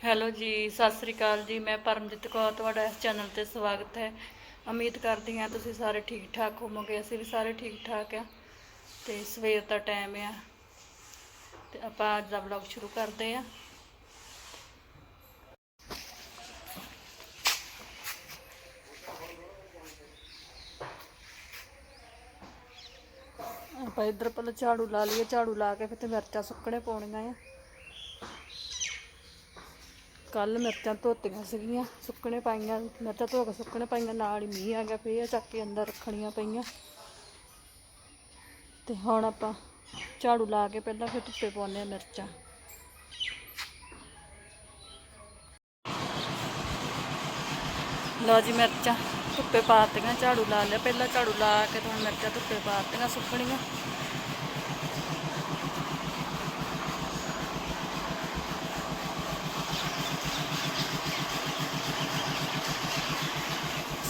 Hello ਜੀ, ਸਤਿ ਸ੍ਰੀ ਅਕਾਲ ਜੀ। ਮੈਂ ਪਰਮਜੀਤ ਕੌਰ, ਤੁਹਾਡਾ ਇਸ ਚੈਨਲ ਤੇ ਸਵਾਗਤ ਹੈ। ਉਮੀਦ ਕਰਦੀ ਹਾਂ ਤੁਸੀਂ ਸਾਰੇ ਠੀਕ ਠਾਕ ਹੋਵੋਗੇ, ਅਸੀਂ ਵੀ ਸਾਰੇ ਠੀਕ ਠਾਕ ਆ ਤੇ ਸਵੇਰ ਦਾ ਟਾਈਮ ਆ ਤੇ ਆਪਾਂ ਅੱਜ ਦਾ ਵਲੌਗ ਸ਼ੁਰੂ ਕਰਦੇ ਆ ਆਪਾਂ ਇੱਧਰ ਪਹਿਲਾਂ ਝਾੜੂ ਲਾ ਲਈਏ, ਝਾੜੂ ਲਾ ਕੇ ਫਿਰ ਤੇ ਮਿਰਚਾਂ ਸੁੱਕਣੇ ਪਾਉਣੀਆਂ ਆ। ਕੱਲ ਮਿਰਚਾਂ ਧੋਤੀਆਂ ਸੀਗੀਆਂ, ਸੁੱਕਣੇ ਪਾਈਆਂ, ਮਿਰਚਾਂ ਧੋ ਕੇ ਸੁੱਕਣੇ ਪਾਈਆਂ, ਨਾਲ ਹੀ ਮੀਂਹ ਆ ਗਿਆ, ਫੇਰ ਚੱਕ ਕੇ ਅੰਦਰ ਰੱਖਣੀਆਂ ਪਈਆਂ। ਤੇ ਹੁਣ ਆਪਾਂ ਝਾੜੂ ਲਾ ਕੇ ਪਹਿਲਾਂ ਫਿਰ ਧੁੱਪੇ ਪਾਉਂਦੇ ਆ ਮਿਰਚਾਂ। ਲਓ ਜੀ ਮਿਰਚਾਂ ਧੁੱਪੇ ਪਾਤੀਆਂ ਝਾੜੂ ਲਾ ਲਿਆ। ਪਹਿਲਾਂ ਝਾੜੂ ਲਾ ਕੇ ਹੁਣ ਮਿਰਚਾਂ ਧੁੱਪੇ ਪਾਤੀਆਂ ਸੁੱਕਣੀਆਂ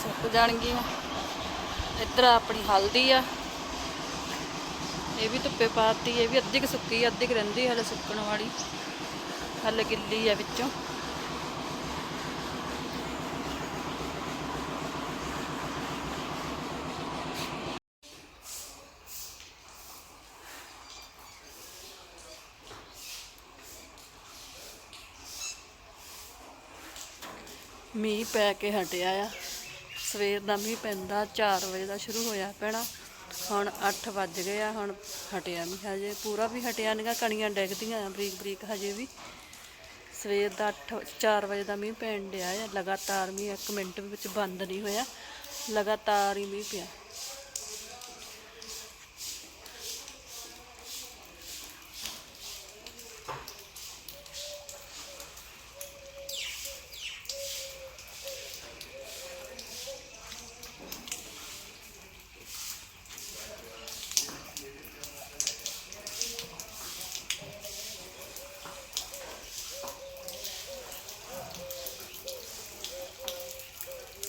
ਸੁੱਕ ਜਾਣਗੀਆਂ। ਇੱਧਰ ਆਪਣੀ ਹਲਦੀ ਆ। ਇਹ ਵੀ ਧੁੱਪੇ ਪਾਤੀ, ਇਹ ਵੀ ਅੱਧੀ ਕੁ ਸੁੱਕੀ ਅੱਧੀ ਕੁ ਰਹਿੰਦੀ ਹਲੇ ਸੁੱਕਣ ਵਾਲੀ। ਹਲੇ ਗਿੱਲੀ ਆ ਵਿੱਚੋਂ। ਮੀਂਹ ਪੈ ਕੇ ਹਟਿਆ ਆ। ਸਵੇਰ ਦਾ ਮੀਂਹ ਪੈਂਦਾ 4 ਵਜੇ ਦਾ ਸ਼ੁਰੂ ਹੋਇਆ ਪੈਣਾ। ਹੁਣ 8 ਵੱਜ ਗਏ ਆ, ਹੁਣ ਹਟਿਆ ਨਹੀਂ ਹਜੇ। ਪੂਰਾ ਵੀ ਹਟਿਆ ਨਹੀਂਗਾ ਕਣੀਆਂ ਡਿੱਗਦੀਆਂ ਆ ਬਰੀਕ ਬਰੀਕ ਹਜੇ ਵੀ। ਸਵੇਰ ਦਾ 8 4 ਵਜੇ ਦਾ ਮੀਂਹ ਪੈਣ ਡਿਆ ਆ। ਲਗਾਤਾਰ ਮੀਂਹ 1 ਮਿੰਟ ਵਿੱਚ ਬੰਦ ਨਹੀਂ ਹੋਇਆ। ਲਗਾਤਾਰ ਹੀ ਮੀਂਹ ਪਿਆ।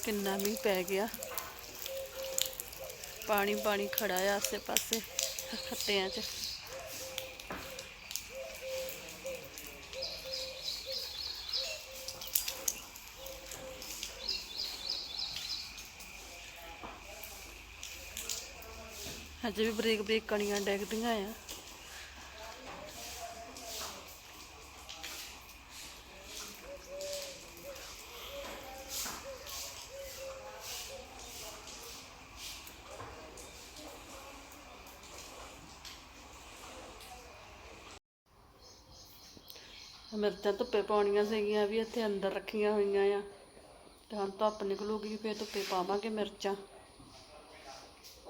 ਕਿੰਨਾ ਮੀਂਹ ਪੈ ਗਿਆ। ਪਾਣੀ ਪਾਣੀ ਖੜਾ ਆ ਆਸੇ ਪਾਸੇ, ਖੱਤਿਆਂ 'ਚ। ਅਜੇ ਵੀ ਬਰੀਕ ਬਰੀਕ ਕਣੀਆਂ ਡੈਗਦੀਆਂ ਆ। ਮਿਰਚਾਂ ਧੁੱਪੇ ਪਾਉਣੀਆਂ ਸੀਗੀਆਂ ਵੀ ਇੱਥੇ ਅੰਦਰ ਰੱਖੀਆਂ ਹੋਈਆਂ ਆ। ਤੇ ਹੁਣ ਧੁੱਪ ਨਿਕਲੂਗੀ, ਫੇਰ ਧੁੱਪੇ ਪਾਵਾਂਗੇ ਮਿਰਚਾਂ।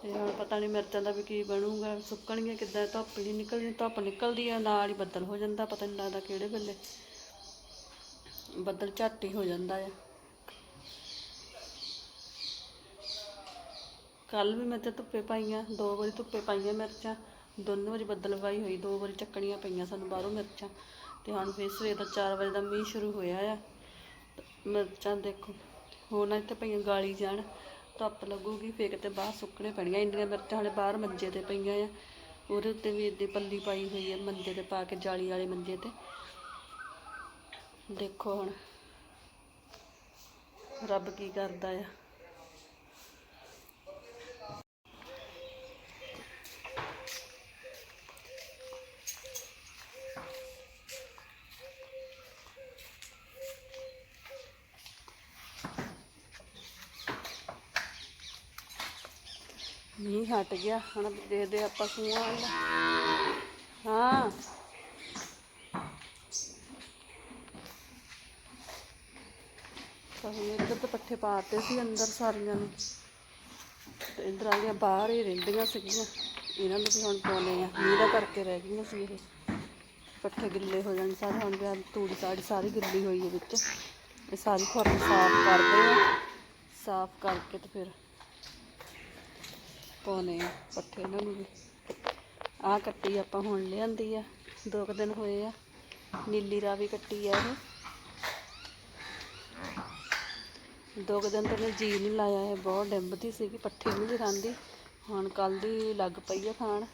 ਤੇ ਹੁਣ ਪਤਾ ਨਹੀਂ ਮਿਰਚਾਂ ਦਾ ਵੀ ਕੀ ਬਣੂਗਾ, ਸੁੱਕਣਗੀਆਂ ਕਿੱਦਾਂ, ਧੁੱਪ ਨਹੀਂ ਨਿਕਲਦੀ ਧੁੱਪ ਨਿਕਲਦੀ ਆ, ਨਾਲ ਹੀ ਬੱਦਲ ਹੋ ਜਾਂਦਾ, ਪਤਾ ਨਹੀਂ ਲੱਗਦਾ ਕਿਹੜੇ ਵੇਲੇ। ਬੱਦਲ ਝੱਟ ਹੀ ਹੋ ਜਾਂਦਾ ਆ। ਕੱਲ ਵੀ ਮੈਂ ਤੇ ਧੁੱਪੇ ਪਾਈਆਂ, ਦੋ ਵਾਰੀ ਧੁੱਪੇ ਪਾਈਆਂ ਮਿਰਚਾਂ, ਦੋਨੋਂ ਵਾਰੀ ਬੱਦਲ ਬੱਦਲਵਾਈ ਹੋਈ, ਦੋ ਵਾਰੀ ਚੱਕਣੀਆਂ ਪਈਆਂ ਸਾਨੂੰ ਬਾਹਰੋਂ ਮਿਰਚਾਂ। ਤੇ ਹੁਣ ਫਿਰ ਸਵੇਰ ਦਾ 4 ਵਜੇ ਦਾ ਮੀਂਹ ਸ਼ੁਰੂ ਹੋਇਆ ਆ। ਮਿਰਚਾਂ ਦੇਖੋ ਹੋਰ ਨਾ ਇੱਥੇ ਪਈਆਂ ਗਾਲੀ ਜਾਣ, ਧੁੱਪ ਲੱਗੂਗੀ, ਫੇਰ ਕਿਤੇ ਬਾਹਰ ਸੁੱਕਣੇ ਪੈਣੀਆਂ, ਇੰਨੀਆਂ ਮਿਰਚਾਂ ਹਲੇ ਬਾਹਰ ਮੰਜੇ ਤੇ ਪਈਆਂ ਆ। ਉਹਦੇ ਉੱਤੇ ਵੀ ਏਦੀ ਪੱਲੀ ਪਾਈ ਹੋਈ ਹੈ ਮੰਜੇ ਤੇ ਪਾ ਕੇ ਜਾਲੀ ਵਾਲੇ ਮੰਜੇ ਤੇ। ਦੇਖੋ ਹੁਣ, ਰੱਬ ਕੀ ਕਰਦਾ ਆ। ਮੀਂਹ ਹਟ ਗਿਆ, ਹੁਣ ਦੇਖਦੇ ਆਪਾਂ ਸੂਆਂ ਵੱਲ ਹਾਂ। ਤਾਂ ਹੁਣ ਇੱਧਰ ਤੇ ਪੱਠੇ ਪਾਤੇ ਸੀ ਅੰਦਰ ਸਾਰੀਆਂ ਨੂੰ। ਤੇ ਇੱਧਰ ਵਾਲੀਆਂ ਬਾਹਰ ਹੀ ਰਹਿੰਦੀਆਂ ਸੀਗੀਆਂ। ਇਹਨਾਂ ਨੂੰ ਵੀ ਹੁਣ ਪਾਉਣੇ ਆ। ਮੀਂਹ ਦਾ ਕਰਕੇ ਰਹਿ ਗਈਆਂ ਸੀ ਇਹ। ਪੱਠੇ ਗਿੱਲੇ ਹੋ ਜਾਣ ਸਾਰੇ, ਹੁਣ ਵੀ ਤੂੜੀ ਤਾੜੀ ਸਾਰੀ ਗਿੱਲੀ ਹੋਈ ਹੈ ਵਿੱਚ। ਇਹ ਸਾਰੀ ਖੁਰਲੀ ਸਾਫ਼ ਕਰਦੇ ਆ। ਸਾਫ਼ ਕਰਕੇ ਤੇ ਫਿਰ ਪਾਉਣੇ ਆ ਪੱਠੇ ਇਹਨਾਂ ਨੂੰ ਵੀ। ਆਹ ਕੱਟੀ ਆਪਾਂ ਹੁਣ ਲਿਆਂਦੀ ਆ, ਦੋ ਕੁ ਦਿਨ ਹੋਏ ਆ। ਨੀਲੀ ਰਾਵੀ ਕੱਟੀ ਆ ਇਹ। ਦੋ ਕੁ ਦਿਨ ਤਾਂ ਜੀ ਨਹੀਂ ਲਾਇਆ, ਇਹ ਬਹੁਤ ਡਿੰਬਦੀ ਸੀਗੀ, ਪੱਠੇ ਨਹੀਂ ਖਾਂਦੀ ਹੁਣ ਕੱਲ ਦੀ ਲੱਗ ਪਈ ਆ ਖਾਣ।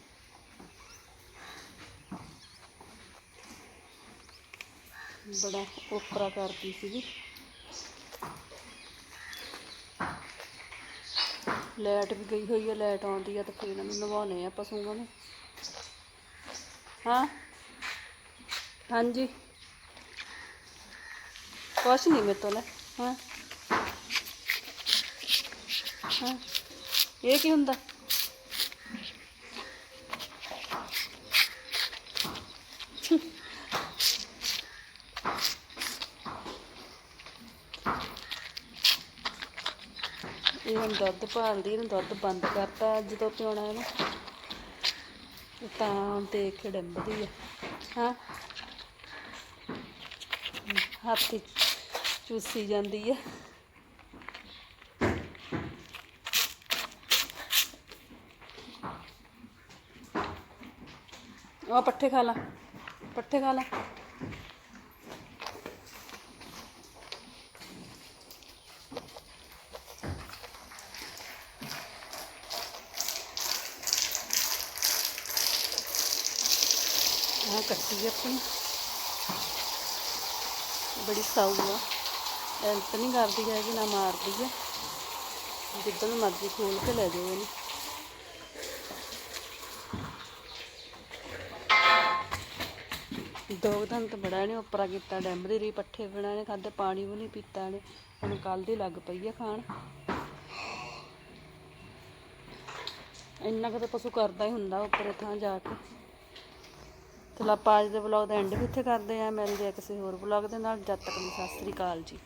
ਬੜਾ ਓਪਰਾ ਕਰਦੀ ਸੀਗੀ। ਲਾਈਟ ਵੀ ਗਈ ਹੋਈ ਹੈ ਲਾਈਟ ਆਉਂਦੀ ਆ ਤਾਂ ਫਿਰ ਇਹਨਾਂ ਨੂੰ ਨਵਾਉਣੇ ਆ ਪਸ਼ੂਆਂ ਨੂੰ। ਹਾਂ? ਹਾਂਜੀ। ਕੁਛ ਨਹੀਂ ਮੇਰੇ ਤੋਂ ਲੈ, ਹਾਂ। ਹਾਂ। ਇਹ ਕੀ ਹੁੰਦਾ? ਇਹ ਹੁਣ ਦੁੱਧ ਭਾਲਦੀ, ਇਹਨੂੰ ਦੁੱਧ ਬੰਦ ਕਰਤਾ, ਜਦੋਂ ਤੋਂ ਪਿਉਣਾ ਇਹਨੂੰ, ਤਾਂ ਹੁਣ ਦੇਖ ਕੇ ਡੰਬਦੀ ਆ, ਹਾਂ? ਹੱਥ ਚੂਸੀ ਜਾਂਦੀ ਆ। ਉਹ ਪੱਠੇ ਖਾ ਲਾ, ਪੱਠੇ ਖਾ ਲਾ। ਕੱਟੀ ਆਪਣੀ। ਬੜੀ ਸਾਊ ਆ। ਹੈਲਪ ਨਹੀਂ ਕਰਦੀ ਹੈਗੀ, ਨਾ ਮਾਰਦੀ ਹੈ ਜਿੱਦਾਂ ਮਰਜ਼ੀ ਖੋਲ ਕੇ ਲੈ ਜਾਓ ਇਹਨੂੰ। ਦੋ ਦਿਨ ਤਾਂ ਬੜਾ ਇਹਨੇ ਉੱਪਰਾ ਕੀਤਾ, ਡੈਮ ਡੈਂਬਦੀ ਰਹੀ ਪੱਠੇ ਬਿਨਾਂ ਇਹਨੇ ਖਾਦੇ ਪਾਣੀ ਵੀ ਨਹੀਂ ਪੀਤਾ ਇਹਨੇ। ਹੁਣ ਕੱਲ ਦੀ ਲੱਗ ਪਈ ਆ ਖਾਣ। ਇੰਨਾ ਕੁ ਤਾਂ ਪਸ਼ੂ ਕਰਦਾ ਹੀ ਹੁੰਦਾ ਉੱਪਰੇ ਥਾਂ ਜਾ ਕੇ। ਚਲੋ ਆਪਾਂ ਅੱਜ ਦੇ ਵਲੌਗ ਦਾ ਐਂਡ ਵੀ ਇੱਥੇ ਕਰਦੇ ਆ ਮਿਲਦੇ ਆ ਕਿਸੇ ਹੋਰ ਵਲੌਗ ਦੇ ਨਾਲ। ਜਦ ਤੱਕ ਲਈ ਸਤਿ ਸ੍ਰੀ ਅਕਾਲ ਜੀ।